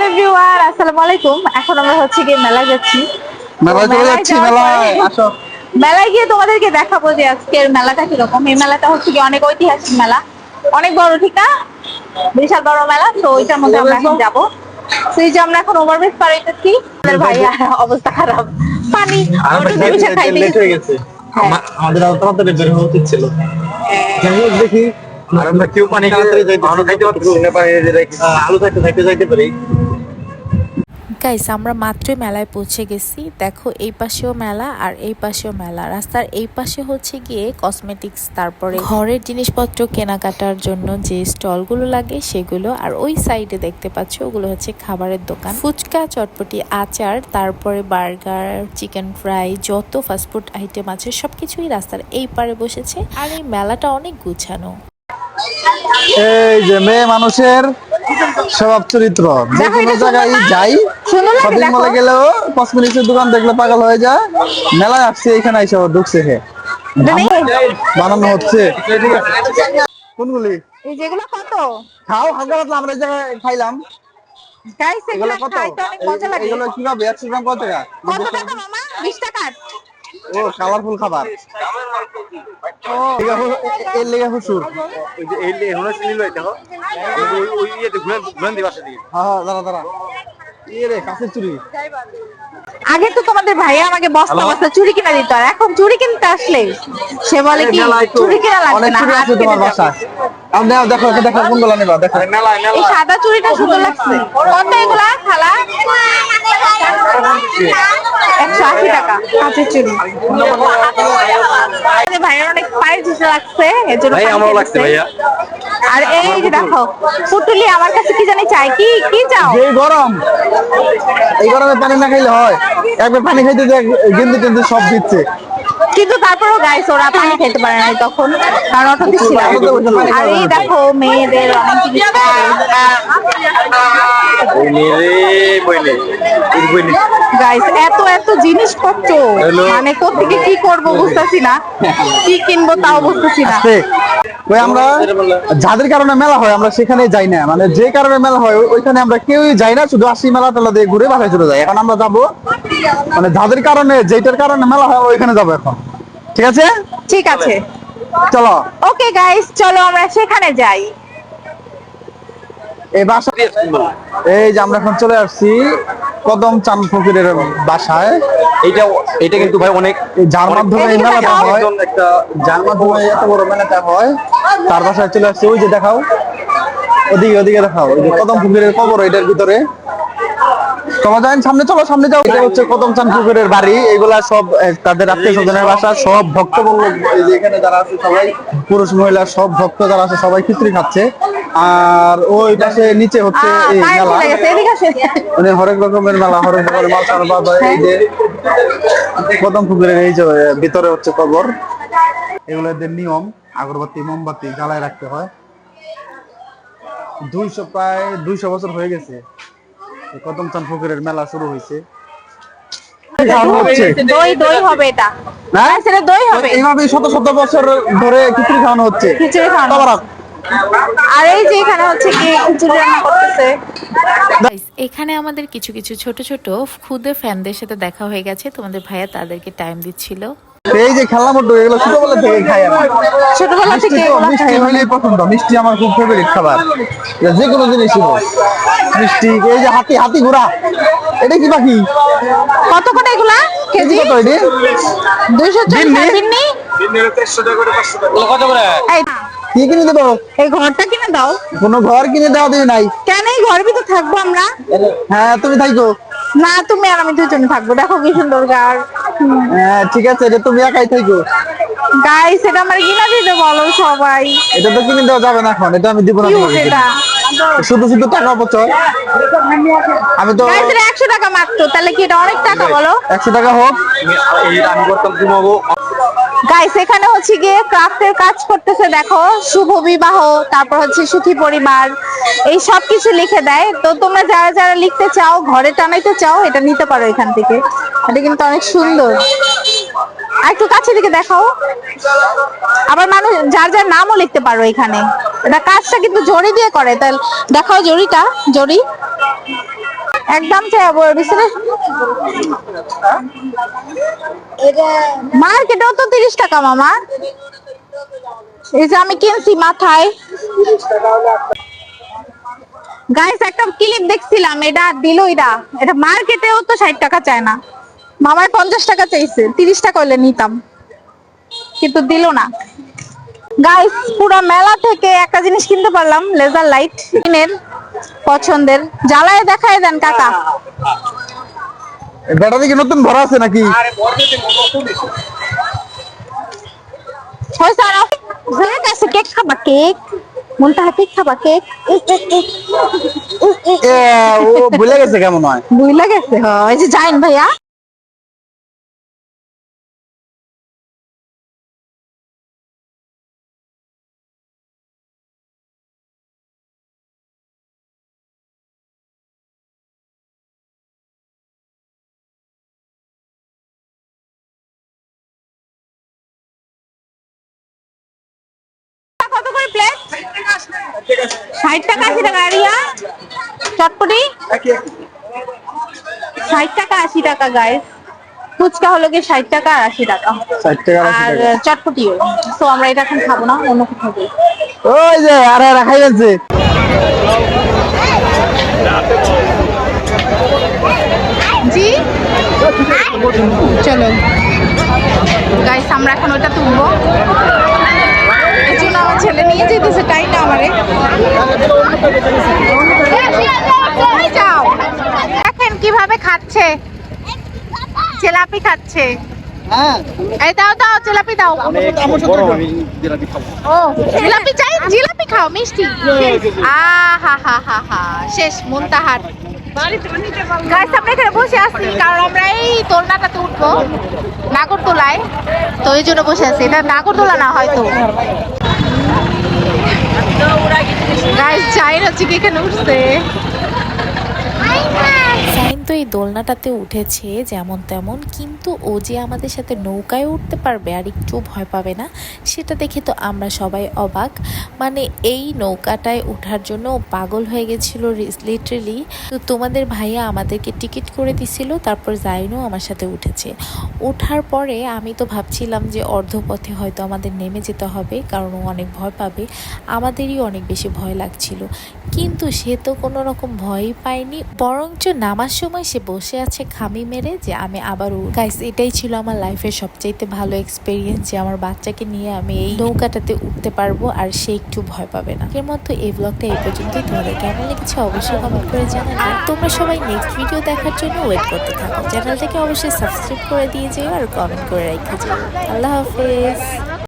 Hello everyone আসসালামু আলাইকুম এখন আমরা হচ্ছে গিয়ে মেলায় যাচ্ছি। চলে যাচ্ছি পরে- আসো। মেলায় গিয়ে তোমাদেরকে দেখাবো যে আজকের মেলাটা কীরকম। এই মেলাটা হচ্ছে কি অনেক ঐতিহাসিক মেলা। অনেক বড় ঠিক না? বিশাল বড় মেলা। তো ওইটার মধ্যে আমরা এখন যাব। সেই যে আমরা এখন ওভারব্রিজ পার হইতেছি আমাদের ভাইয়া অবস্থা খারাপ। পানি হয়ে আমাদের তাড়াতাড়ি বের হওয়া উচিত ছিল। যাই হোক দেখি। আর আমরা কেউ পানি পানি যাইতে আলু খাইতে খাইতে যাইতে পারি। গাইস আমরা মাত্রই মেলায় পৌঁছে গেছি। দেখো এই পাশেও মেলা আর এই পাশেও মেলা। রাস্তার এই পাশে হচ্ছে গিয়ে কসমেটিক্স তারপরে ঘরের জিনিসপত্র কেনাকাটার জন্য যে স্টলগুলো লাগে সেগুলো। আর ওই সাইডে দেখতে পাচ্ছ ওগুলো হচ্ছে খাবারের দোকান। ফুচকা চটপটি আচার তারপরে বার্গার চিকেন ফ্রাই যত ফাস্টফুড আইটেম আছে সবকিছুই রাস্তার এই পারে বসেছে। আর এই মেলাটা অনেক গুছানো। এই যে মেয়ে মানুষের স্বভাব চরিত্র যে কোনো জায়গায় যাই শপিং মলে গেলেও কসমেটিক্সের দোকান দেখলে পাগল হয়ে যায়। মেলায় আসছে এখানে এসে ঢুকছে হে। বানানো হচ্ছে। কোনগুলি? এই যেগুলো কত? খাও পাতলা আমরা এই জায়গায় খাইলাম। গাইস এগুলো এগুলো খাইতে অনেক মজা লাগে। এগুলো কীভাবে? একশো গ্রাম কত টাকা? কত টাকা মামা? 20 টাকা। ও কালারফুল খাবার। এর লেগে হ্যাঁ হ্যাঁ দাঁড়া দাঁড়া। আগে তো তোমাদের ভাইয়া আমাকে বস্তা বস্তা চুরি কিনে দিত আর এখন চুরি কিনতে আসলে সে বলে কি চুরি কিনা লাগবে অনেক না চুরি আছে তোমার যাবে। বাসায়। আমি দেখো দেখো দেখো কোনগুলো নেবা দেখো। এই সাদা চুরিটা সুন্দর লাগছে। কত এগুলা খালা? একশো আশি টাকা কাঁচের চুরি। অনেক ঝিসে লাগছে এর জন্য ভাই, আমারও লাগছে, ভাইয়া। আর এই যে দেখো পুটুলি আমার কাছে কি জানি চাই কি কি চাও? যে গরম এই গরমে পানি না খাইলে হয়। একবার পানি খাইতে দেখ গিন্দু টেন্দু সব দিচ্ছে। কিন্তু তারপরেও গাইস ওরা পানি খেতে পারে না তখন। কারণ অটোতে ছিল আর এই দেখো মেয়েদের অনেক জিনিস গাইস এত এত জিনিসপত্র. মানে কোথেকে কি করব বুঝতেছি না। কি কিনবো তাও বুঝতেছি না। ওই আমরা যাদের কারণে মেলা হয় আমরা সেখানে যাই না। মানে যে কারণে মেলা হয় ওইখানে আমরা কেউই যাই না। শুধু আসি মেলা টেলা দিয়ে ঘুরে বাসায় চলে যাই। এখন আমরা যাব মানে যাদের কারণে যেটার কারণে মেলা হয় ওইখানে যাব এখন। ঠিক আছে? ঠিক আছে। চলো। ওকে গাইস চলো আমরা সেখানে যাই। এই বাসা এই যে আমরা এখন চলে আসছি কদম চান ফকিরের বাসায়। এইটা এটা কিন্তু ভাই অনেক যার মাধ্যমে এই মেলাটা। হয় একটা যার মাধ্যমে এত বড় মেলাটা হয় তার বাসায় চলে আসছি। ওই যে দেখাও। ওদিকে ওদিকে দেখাও। ওই যে কদম পুকুরের কবর এটার ভিতরে। তোমার জানেন সামনে চলো সামনে যাও। এটা হচ্ছে কদম চান পুকুরের বাড়ি। এগুলা সব তাদের আত্মীয় স্বজনের বাসা সব ভক্ত এই যে এখানে যারা আছে সবাই পুরুষ মহিলা সব ভক্ত যারা আছে সবাই খিচুড়ি খাচ্ছে। আর ওই পাশে নিচে হচ্ছে এই মেলা। চলে গেছে এদিকে আসে মানে হরেক রকমের মেলা হরেক রকমের মাল সারা বাবা এই যে কদম পুকুরের এই যে ভিতরে হচ্ছে কবর। এগুলো এদের নিয়ম আগরবাতি মোমবাতি জ্বালায় রাখতে হয়। দুইশো প্রায় দুইশো বছর হয়ে গেছে। এই কদম চান পুকুরের মেলা শুরু হয়েছে। দই দই হবে এটা। না Guys, দই হবে। এইভাবে শত শত বছর ধরে খিচুড়ি খাওয়ানো হচ্ছে। খিচুড়ি খাওয়ানো আর এই যে এখানে হচ্ছে কি খিচুড়ি রান্না করতেছে। এখানে আমাদের কিছু কিছু ছোট ছোট খুদে ফ্যানদের সাথে দেখা হয়ে গেছে। তোমাদের ভাইয়া তাদেরকে টাইম দিচ্ছিল। এই যে খেলনা মোটু এগুলো ছোটবেলা থেকে খাই আমি। ছোটবেলা থেকে মিষ্টি। হইলেই পছন্দ। মিষ্টি আমার খুব ফেভারিট খাবার। যে কোনো জিনিসই হোক। মিষ্টি এই যে হাতি হাতি ঘোড়া। এটা কি পাখি? কত এগুলা? কেজি কত এটি? দুইশো চল্লিশ কত কি কিনে দেবো? এই ঘরটা কিনে দাও। কোনো ঘর কিনে দেওয়া দিবি নাই। কেন এই ঘরের ভিতর থাকব আমরা? হ্যাঁ তুমি থাইকো। না তুমি আর আমি দুজনে থাকব। দেখো কি সুন্দর হ্যাঁ ঠিক আছে এটা তুমি একাই থাকো গাইস এটা আমার কিনা দিতে বলো সবাই। এটা তো কিনে দেওয়া যাবে না এখন এটা আমি দিব না শুধু শুধু টাকা অপচয়। আমি তো গাইস এটা একশো টাকা মাত্র তাহলে কি এটা অনেক টাকা বলো? একশো টাকা হোক। আমি করতাম ঘুমাবো। গাইস এখানে হচ্ছে গিয়ে ক্রাফটের কাজ করতেছে, দেখো, শুভ বিবাহ, তারপর হচ্ছে সুখী পরিবার, এই সব কিছু লিখে দেয়। তো তোমরা যারা যারা লিখতে চাও, ঘরে টানাইতে চাও, এটা নিতে পারো এখান থেকে। এটা কিন্তু অনেক সুন্দর। আর একটু কাছে দিকে দেখাও। আবার মানুষ, যার যার নামও লিখতে পারো এখানে। এটা কাজটা কিন্তু জড়ি দিয়ে করে, তাহলে দেখাও জড়িটা জড়ি একদম চাই মার্কেটেও তো তিরিশ টাকা মামা। এই যে আমি কিনছি মাথায়। গাইস একটা ক্লিপ দেখছিলাম, এটা দিল এটা এটা মার্কেটেও তো ষাট টাকা চায় না। মামায় পঞ্চাশ টাকা চাইছে, তিরিশ টাকা হলে নিতাম। কিন্তু দিল না। গাইস পুরো মেলা থেকে একটা জিনিস কিনতে পারলাম লেজার লাইট পছন্দের। জ্বালায় দেখায় দেন কাকা। ব্যাটারি কি নতুন ভরা আছে নাকি? হয়েছে আর হয়ে গেছে কেক খাবা কেক। মনটা কেক খাবা কেক। এ, ও ভুলে গেছে কেমন হয়? বুঝলা গেছে হয়। যে যাইন ভাইয়া। ষাট টাকা আশি টাকা আরিয়া। চটপটি? ষাট টাকা আশি টাকা গাইস ফুচকা হলো গিয়ে ষাট টাকা আর আশি টাকা। আর টাকা। চটপটিও। তো আমরা এটা এখন খাব না অন্য কোথাও। ওই যে আরে রাখাই যাচ্ছে জি? চলো গাইস আমরা এখন ওটা তুলবো। ছেলে নিয়ে যেতেছে তাই না আমারে? যাও। দেখেন কীভাবে খাচ্ছে। জিলাপি খাচ্ছে। এই দাও দাও জিলাপি দাও ও জিলাপি চাই? জিলাপি খাও মিষ্টি। আহা হা হা হা। শেষ মুনতাহার। গাইস আমরা এখানে বসে আছি, কারণ আমরা এই দোলনাটাতে উঠবো, নাগরদোলায়। তো এই জন্য বসে আছি, এটা নাগরদোলা না হয়তো। গাইস চাইর হচ্ছে কি এখানে উঠছে। সাইন তো এই দোলনাটাতে উঠেছে যেমন তেমন, কিন্তু ও যে আমাদের সাথে নৌকায় উঠতে পারবে আর একটু ভয় পাবে না, সেটা দেখে তো আমরা সবাই অবাক। মানে এই নৌকাটায় ওঠার জন্য পাগল হয়ে গেছিল লিটারেলি তো তোমাদের ভাইয়া আমাদেরকে টিকিট করে দিছিল, তারপর জাইনও আমার সাথে উঠেছে। ওঠার পরে আমি তো ভাবছিলাম যে অর্ধপথে হয়তো আমাদের নেমে যেতে হবে, কারণ ও অনেক ভয় পাবে, আমাদেরই অনেক বেশি ভয় লাগছিল। কিন্তু সে তো কোনো রকম ভয়ই পায়নি, বরঞ্চ নামার সময় সে বসে আছে খামি মেরে যে আমি আবার গাইস এটাই ছিল আমার লাইফের সবচাইতে ভালো এক্সপিরিয়েন্স যে আমার বাচ্চাকে নিয়ে আমি এই নৌকাটাতে উঠতে পারব আর সে একটু ভয় পাবে না। এর মতো এই ব্লগটা এই পর্যন্তই। তোমাদের কেমন লেগেছে অবশ্যই কমেন্ট করে জানাবে। আর তোমরা সবাই নেক্সট ভিডিও দেখার জন্য ওয়েট করতে থাকো। চ্যানেলটাকে অবশ্যই সাবস্ক্রাইব করে দিয়ে যেও আর কমেন্ট করে রেখে যেও। আল্লাহ হাফেজ।